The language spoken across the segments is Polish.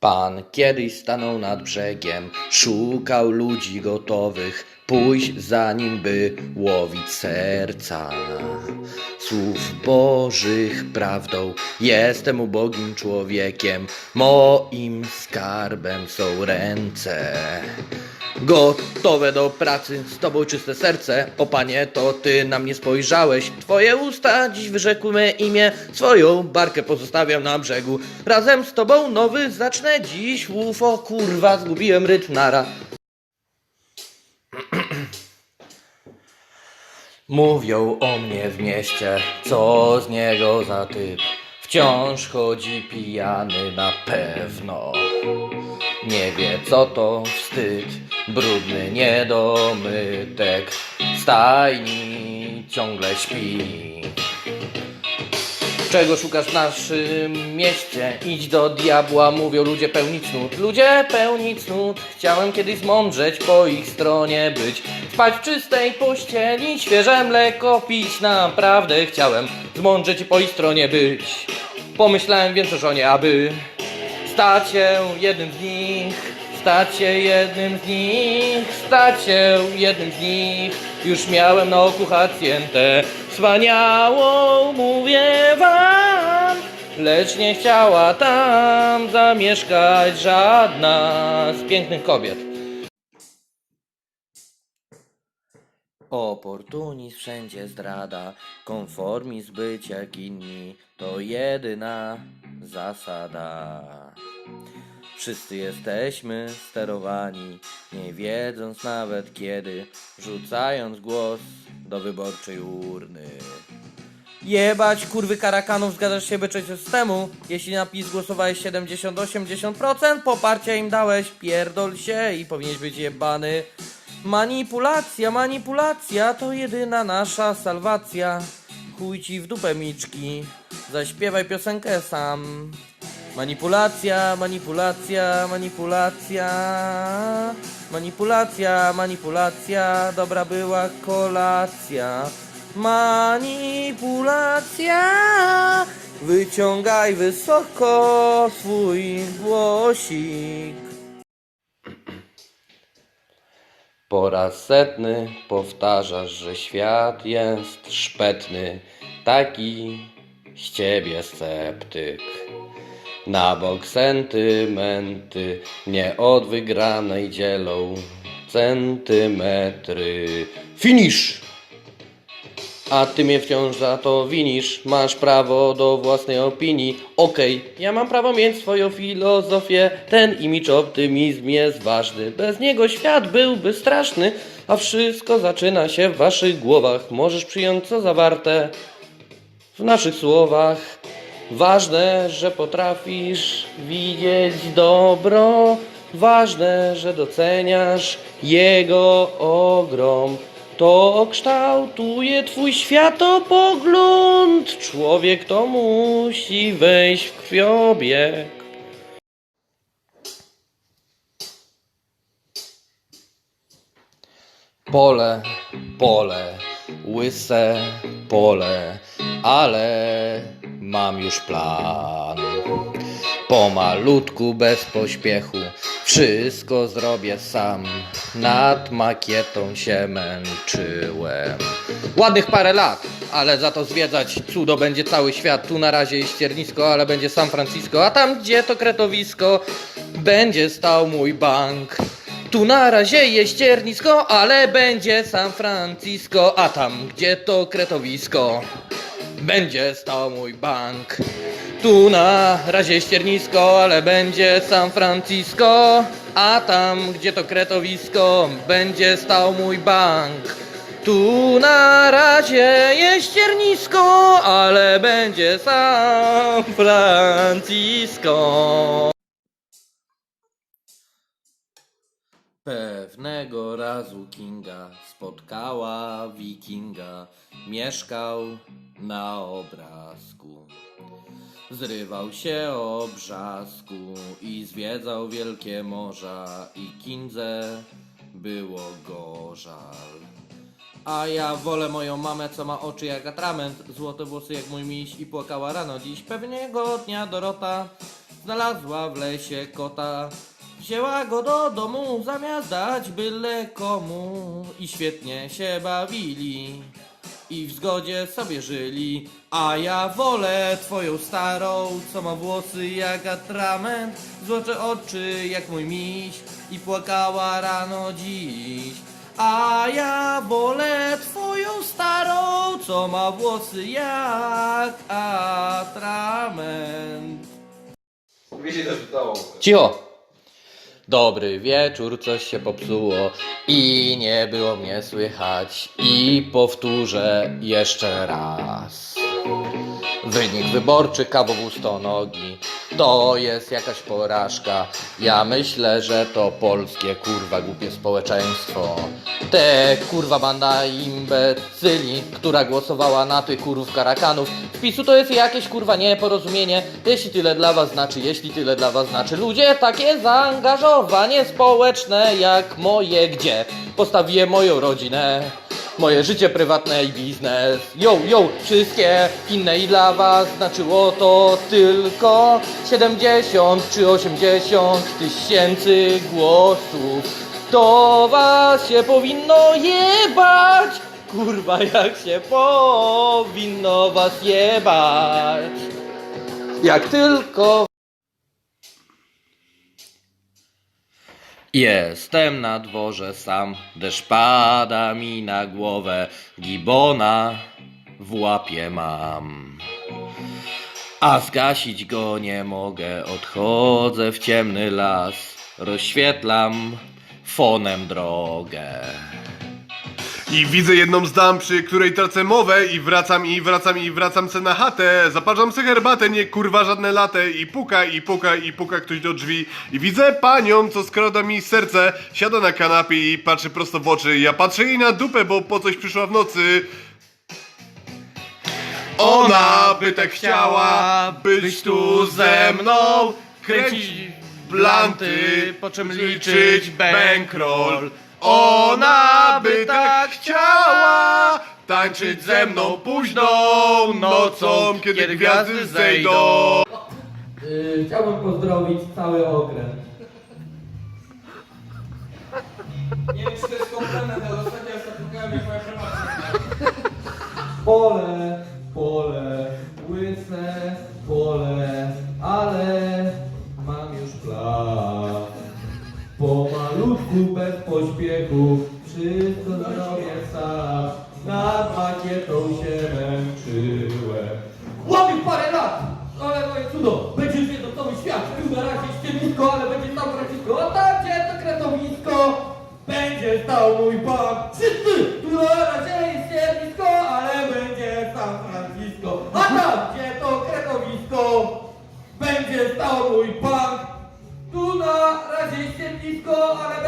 Pan kiedyś stanął nad brzegiem, szukał ludzi gotowych pójść za nim, by łowić serca. Słów Bożych prawdą, jestem ubogim człowiekiem, moim skarbem są ręce. Gotowe do pracy, z tobą czyste serce, o panie, to ty na mnie spojrzałeś. Twoje usta dziś wyrzekły me imię, swoją barkę pozostawiam na brzegu. Razem z tobą nowy zacznę dziś, łów, o kurwa, zgubiłem rytm nara. Mówią o mnie w mieście, co z niego za typ. Wciąż chodzi pijany na pewno. Nie wie co to wstyd, brudny niedomytek. W stajni ciągle śpi. Czego szukasz w naszym mieście? Idź do diabła, mówią ludzie pełni cnót. Ludzie pełni cnót, chciałem kiedyś zmądrzeć, po ich stronie być. Spać w czystej pościeli, świeże mleko pić, naprawdę chciałem zmądrzeć i po ich stronie być. Pomyślałem więc o żonie, aby stać się jednym z nich. Stać się jednym z nich, stać się jednym z nich. Już miałem na oku hacjentę wspaniałą, mówię wam. Lecz nie chciała tam zamieszkać żadna z pięknych kobiet. Oportunizm wszędzie zdrada, konformizm być jak inni, to jedyna zasada. Wszyscy jesteśmy sterowani, nie wiedząc nawet kiedy, rzucając głos do wyborczej urny. Jebać kurwy karakanów, zgadzasz się byczeć systemu? Jeśli na PiS głosowałeś 70-80%, poparcia im dałeś, pierdol się i powinieneś być jebany. Manipulacja, manipulacja to jedyna nasza salwacja. Chuj ci w dupę miczki, zaśpiewaj piosenkę sam. Manipulacja, manipulacja, manipulacja. Manipulacja, manipulacja, dobra była kolacja. Manipulacja, wyciągaj wysoko swój głosik. Po raz setny powtarzasz, że świat jest szpetny, taki z ciebie sceptyk. Na bok sentymenty, nie od wygranej dzielą centymetry. Finish! A ty mnie wciąż za to winisz, masz prawo do własnej opinii. Okej, ja mam prawo mieć swoją filozofię, ten imidż optymizm jest ważny. Bez niego świat byłby straszny, a wszystko zaczyna się w waszych głowach. Możesz przyjąć co zawarte w naszych słowach. Ważne, że potrafisz widzieć dobro, ważne, że doceniasz jego ogrom. To kształtuje twój światopogląd. Człowiek to musi wejść w krwiobieg. Pole, pole, łyse pole, ale mam już plan. Pomalutku, bez pośpiechu, Wszystko zrobię sam, nad makietą się męczyłem. Ładnych parę lat, ale za to zwiedzać cudo będzie cały świat. Tu na razie jest ściernisko, ale będzie San Francisco, a tam gdzie to kretowisko, będzie stał mój bank. Tu na razie jest ściernisko, ale będzie San Francisco, a tam gdzie to kretowisko, będzie stał mój bank. Tu na razie ściernisko, ale będzie San Francisco, a tam gdzie to kretowisko, będzie stał mój bank. Tu na razie jest ściernisko, ale będzie San Francisco. Pewnego razu Kinga spotkała wikinga, mieszkał na obrazku. Zrywał się o brzasku i zwiedzał wielkie morza i Kindze było go żal. A ja wolę moją mamę, co ma oczy jak atrament, złote włosy jak mój miś i płakała rano dziś. Pewnego dnia Dorota znalazła w lesie kota. Wzięła go do domu zamiast dać byle komu i świetnie się bawili i w zgodzie sobie żyli. A ja wolę twoją starą, co ma włosy jak atrament, złote oczy jak mój miś i płakała rano dziś. A ja wolę twoją starą, co ma włosy jak atrament. Mi się też udało. Cicho! Dobry wieczór, coś się popsuło i nie było mnie słychać. I powtórzę jeszcze raz. Wynik wyborczy kawowóz to jest jakaś porażka. Ja myślę, że to polskie kurwa głupie społeczeństwo. Te kurwa banda imbecyli, która głosowała na tych kurów karakanów. PiSu to jest jakieś kurwa nieporozumienie. Jeśli tyle dla was znaczy, jeśli tyle dla was znaczy. Ludzie takie zaangażowanie społeczne jak moje, gdzie postawiłem moją rodzinę. Moje życie prywatne i biznes. Yo, yo, wszystkie inne i dla was znaczyło to tylko 70 czy 80 tysięcy głosów. To was się powinno jebać. Kurwa, jak się powinno was jebać. Jak tylko Jestem na dworze sam, deszcz pada mi na głowę, gibona w łapie mam. A zgasić go nie mogę, odchodzę w ciemny las, rozświetlam fonem drogę. I widzę jedną z dam, przy której tracę mowę i wracam i wracam i wracam se na chatę. Zaparzam se herbatę, nie kurwa żadne latę i puka i puka i puka ktoś do drzwi. I widzę panią, co skrada mi serce, siada na kanapie i patrzy prosto w oczy. Ja patrzę jej na dupę, bo po coś przyszła w nocy. Ona by tak chciała być tu ze mną, kręcić blanty, po czym liczyć bankroll. Ona by tak chciała tańczyć ze mną późną nocą, kiedy gwiazdy zejdą. Yy, chciałbym pozdrowić cały okręt. Nie wiem, czy to jest komplement, ale ostatnio zapukałem jak moja promocja. Pole, pole, łyse pole, ale mam już plan. Pośpiechu, wszystko zrobię sam. Nad makietą się męczyłem. Ładnych parę lat, ale moje cudo, będzie zwiedzał cały świat. Tu na razie ściernisko, ale będzie San Francisco, a tam gdzie to kretowisko, będzie stał mój bank. Wszyscy, tu na razie jest ściernisko, ale będzie San Francisco, a tam gdzie to kretowisko, będzie stał mój bank. Tu na razie ściernisko, ale będzie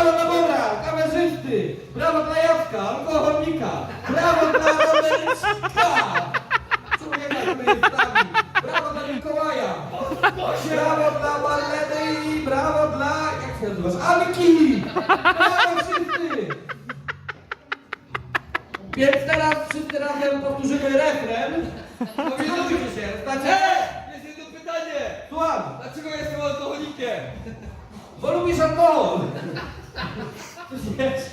Brawo dla Bobra, kamerzysty. Brawo dla Jacka, alkoholnika. Brawo dla Robercika. Człowieka, który jest nami. Brawo dla Mikołaja. Brawo dla Marleny i brawo dla... Jak się nazywasz? Anki! Brawo wszyscy! Więc teraz wszyscy razem powtórzymy refren. Powinujcie się, znacie... Jest jedno pytanie! Słucham, Dlaczego jestem alkoholikiem? bo lubisz alkohol. Coś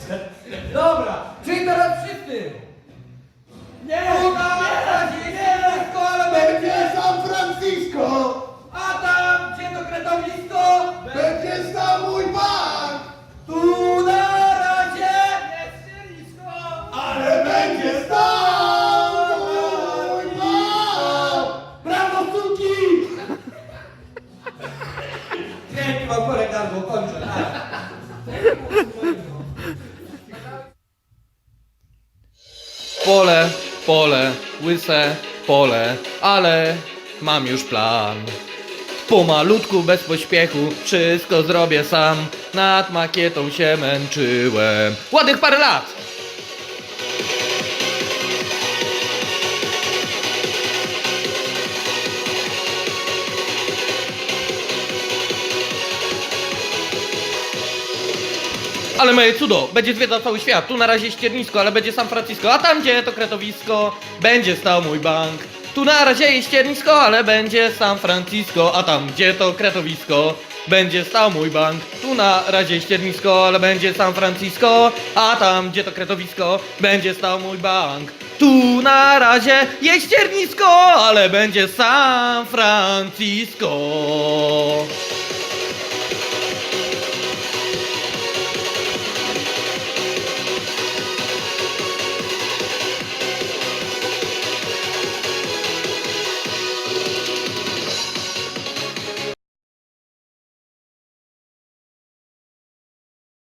pole, ale mam już plan. Pomalutku, bez pośpiechu, wszystko zrobię sam. Nad makietą się męczyłem. Ładnych parę lat! Ale moje cudo, będzie zwiedzał cały świat. Tu na razie ściernisko, ale będzie San Francisco. A tam gdzie to kretowisko, będzie stał mój bank. Tu na razie ściernisko, ale będzie San Francisco. A tam gdzie to kretowisko, będzie stał mój bank. Tu na razie ściernisko, ale będzie San Francisco. A tam gdzie to kretowisko, będzie stał mój bank. Tu na razie jest ściernisko, ale będzie San Francisco.